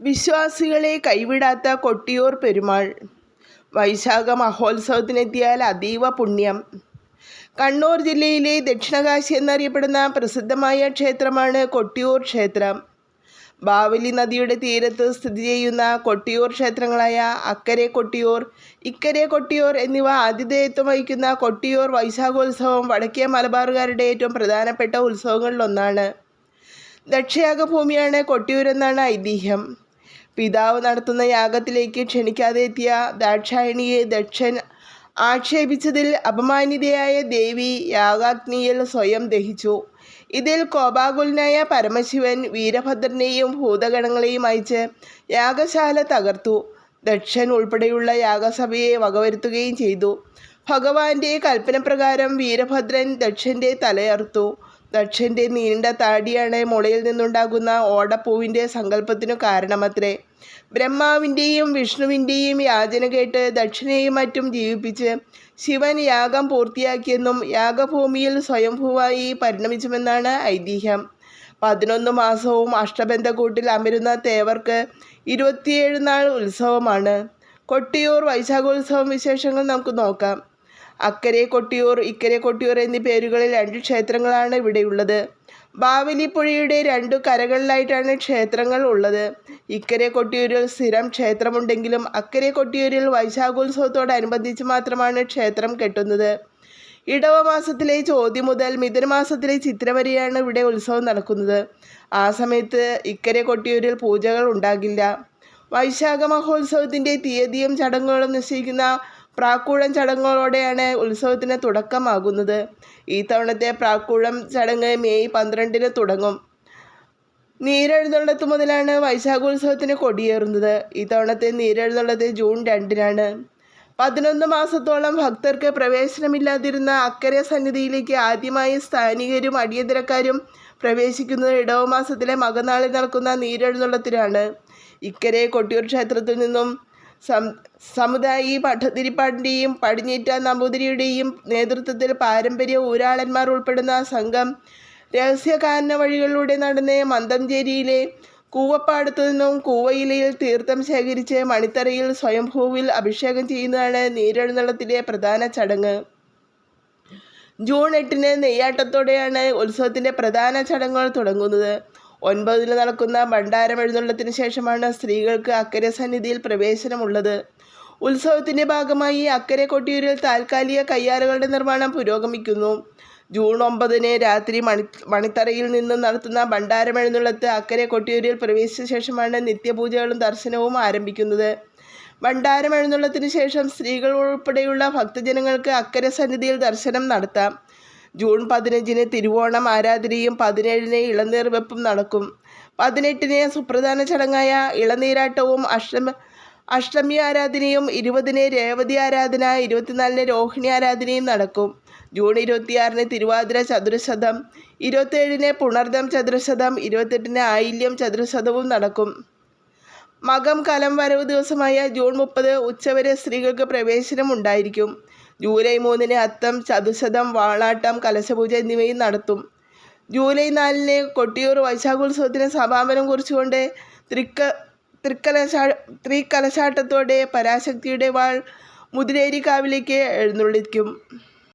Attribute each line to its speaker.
Speaker 1: വിശ്വാസികളെ കൈവിടാത്ത കൊട്ടിയൂർ പെരുമാൾ. വൈശാഖ മഹോത്സവത്തിനെത്തിയാൽ അതീവ പുണ്യം. കണ്ണൂർ ജില്ലയിലെ ദക്ഷിണകാശി എന്നറിയപ്പെടുന്ന പ്രസിദ്ധമായ ക്ഷേത്രമാണ് കൊട്ടിയൂർ ക്ഷേത്രം. ബാവലി നദിയുടെ തീരത്ത് സ്ഥിതി ചെയ്യുന്ന കൊട്ടിയൂർ ക്ഷേത്രങ്ങളായ അക്കരെ കൊട്ടിയൂർ ഇക്കരെ കൊട്ടിയൂർ എന്നിവ ആതിഥേയത്വം വഹിക്കുന്ന കൊട്ടിയൂർ വൈശാഖോത്സവം വടക്കേ മലബാറുകാരുടെ ഏറ്റവും പ്രധാനപ്പെട്ട ഉത്സവങ്ങളിലൊന്നാണ്. ദക്ഷയാഗ ഭൂമിയാണ് കൊട്ടിയൂരെന്നാണ് ഐതിഹ്യം. പിതാവ് നടത്തുന്ന യാഗത്തിലേക്ക് ക്ഷണിക്കാതെ എത്തിയ ദാക്ഷായണിയെ ദക്ഷൻ ആക്ഷേപിച്ചതിൽ അപമാനിതയായ ദേവി യാഗാഗ്നിയിൽ സ്വയം ദഹിച്ചു. ഇതിൽ കോപാകുലനായ പരമശിവൻ വീരഭദ്രനെയും ഭൂതഗണങ്ങളെയും അയച്ച് യാഗശാല തകർത്തു. ദക്ഷൻ ഉൾപ്പെടെയുള്ള യാഗസഭയെ വകവരുത്തുകയും ചെയ്തു. ഭഗവാന്റെ കൽപ്പനപ്രകാരം വീരഭദ്രൻ ദക്ഷന്റെ തലയറുത്തു. ദക്ഷന്റെ നീണ്ട താടിയാണ് മുളയിൽ നിന്നുണ്ടാകുന്ന ഓടപ്പൂവിന്റെ സങ്കല്പത്തിനു കാരണമത്രേ. ബ്രഹ്മാവിന്റെയും വിഷ്ണുവിന്റെയും യാചന കേട്ട് ദക്ഷിണയും മറ്റും ജീവിപ്പിച്ച് ശിവൻ യാഗം പൂർത്തിയാക്കിയെന്നും യാഗഭൂമിയിൽ സ്വയംഭൂവായി പരിണമിച്ചുമെന്നാണ് ഐതിഹ്യം. പതിനൊന്ന് മാസവും അഷ്ടബന്ധക്കൂട്ടിൽ അമരുന്ന തേവർക്ക് ഇരുപത്തിയേഴ് നാൾ ഉത്സവമാണ്. കൊട്ടിയൂർ വൈശാഖോത്സവം വിശേഷങ്ങൾ നമുക്ക് നോക്കാം. അക്കരെ കൊട്ടിയൂർ ഇക്കരെ കൊട്ടിയൂർ എന്നീ പേരുകളിൽ രണ്ട് ക്ഷേത്രങ്ങളാണ് ഇവിടെയുള്ളത്. ബാവലിപ്പുഴയുടെ രണ്ടു കരകളിലായിട്ടാണ് ക്ഷേത്രങ്ങൾ ഉള്ളത്. ഇക്കരെ കൊട്ടിയൂരിൽ സ്ഥിരം ക്ഷേത്രമുണ്ടെങ്കിലും അക്കരെ കൊട്ടിയൂരിൽ വൈശാഖോത്സവത്തോടനുബന്ധിച്ച് മാത്രമാണ് ക്ഷേത്രം കെട്ടുന്നത്. ഇടവ മാസത്തിലെ ചോതി മുതൽ മിഥുനമാസത്തിലെ ചിത്ര വരെയാണ് ഇവിടെ ഉത്സവം നടക്കുന്നത്. ആ സമയത്ത് ഇക്കരെ കൊട്ടിയൂരിൽ പൂജകൾ ഉണ്ടാകില്ല. വൈശാഖ മഹോത്സവത്തിന്റെ തീയതിയും ചടങ്ങുകളും നിശ്ചയിക്കുന്ന പ്രാക്കൂഴം ചടങ്ങുകളോടെയാണ് ഉത്സവത്തിന് തുടക്കമാകുന്നത്. ഈ തവണത്തെ പ്രാക്കൂഴം ചടങ്ങ് മെയ് പന്ത്രണ്ടിന് തുടങ്ങും. നീരെഴുന്നള്ളത്ത് മുതലാണ് വൈശാഖോത്സവത്തിന് കൊടിയേറുന്നത്. ഈ തവണത്തെ നീരെഴുന്നള്ളത്ത് ജൂൺ രണ്ടിനാണ്. പതിനൊന്ന് മാസത്തോളം ഭക്തർക്ക് പ്രവേശനമില്ലാതിരുന്ന അക്കരെ സന്നിധിയിലേക്ക് ആദ്യമായി സ്ഥാനികരും അടിയന്തരക്കാരും പ്രവേശിക്കുന്നത് ഇടവമാസത്തിലെ മകനാളിൽ നടക്കുന്ന നീരെഴുന്നള്ളത്തിനാണ് ഇക്കരെ കൊട്ടിയൂർ ക്ഷേത്രത്തിൽ നിന്നും സമുദായി ഭട്ടതിരിപ്പാടിന്റെയും പടിഞ്ഞീറ്റ നമ്പൂതിരിയുടെയും നേതൃത്വത്തിൽ പാരമ്പര്യ ഊരാളന്മാർ ഉൾപ്പെടുന്ന സംഘം രഹസ്യകാരണ വഴികളിലൂടെ നടന്ന് മന്തംചേരിയിലെ കൂവപ്പാടത്തു നിന്നും കൂവയിലയിൽ തീർത്ഥം ശേഖരിച്ച് മണിത്തറയിൽ സ്വയംഭൂവിൽ അഭിഷേകം ചെയ്യുന്നതാണ് നീരെഴുന്നള്ളത്തിലെ പ്രധാന ചടങ്ങ്. ജൂൺ എട്ടിന് നെയ്യാട്ടത്തോടെയാണ് ഉത്സവത്തിന്റെ പ്രധാന ചടങ്ങുകൾ തുടങ്ങുന്നത്. ഒൻപതിന് നടക്കുന്ന ഭണ്ഡാരം എഴുന്നള്ളത്തിന് ശേഷമാണ് സ്ത്രീകൾക്ക് അക്കരെ സന്നിധിയിൽ പ്രവേശനമുള്ളത്. ഉത്സവത്തിന്റെ ഭാഗമായി അക്കരെ കൊട്ടിയൂരിൽ താൽക്കാലിക കയ്യാറുകളുടെ നിർമ്മാണം പുരോഗമിക്കുന്നു. ജൂൺ ഒമ്പതിന് രാത്രി മണി മണിത്തറയിൽ നിന്ന് നടത്തുന്ന ഭണ്ഡാരം എഴുന്നള്ളത്ത് അക്കരെ കൊട്ടിയൂരിൽ പ്രവേശിച്ച ശേഷമാണ് നിത്യപൂജകളും ദർശനവും ആരംഭിക്കുന്നത്. ഭണ്ഡാരം എഴുന്നള്ളത്തിന് ശേഷം സ്ത്രീകൾ ഉൾപ്പെടെയുള്ള ഭക്തജനങ്ങൾക്ക് അക്കരെ സന്നിധിയിൽ ദർശനം നടത്താം. ജൂൺ പതിനഞ്ചിന് തിരുവോണം ആരാധനയും പതിനേഴിന് ഇളനീർ വെപ്പും നടക്കും. പതിനെട്ടിന് സുപ്രധാന ചടങ്ങായ ഇളനീരാട്ടവും അഷ്ടമ അഷ്ടമി ആരാധനയും ഇരുപതിന് രേവതി ആരാധന ഇരുപത്തിനാലിന് രോഹിണി ആരാധനയും നടക്കും. ജൂൺ ഇരുപത്തിയാറിന് തിരുവാതിര ചതുരശതം ഇരുപത്തേഴിന് പുണർദം ചതുരശതം ഇരുപത്തെട്ടിന് ആയില്യം ചതുരശതവും നടക്കും. മകം കലം വരവ് ദിവസമായ ജൂൺ മുപ്പത് ഉച്ചവരെ സ്ത്രീകൾക്ക് പ്രവേശനം ഉണ്ടായിരിക്കും ജൂലൈ മൂന്നിന് അത്തം ചതുശതം വാളാട്ടം കലശപൂജ എന്നിവയും നടത്തും. ജൂലൈ നാലിന് കൊട്ടിയൂർ വൈശാഖോത്സവത്തിന് സമാപനം കുറിച്ചുകൊണ്ട് തൃക്ക തൃക്കലശാ ത്രികലശാട്ടത്തോടെ പരാശക്തിയുടെ വാൾ മുതിരേരിക്കാവിലേക്ക് എഴുന്നള്ളിക്കും.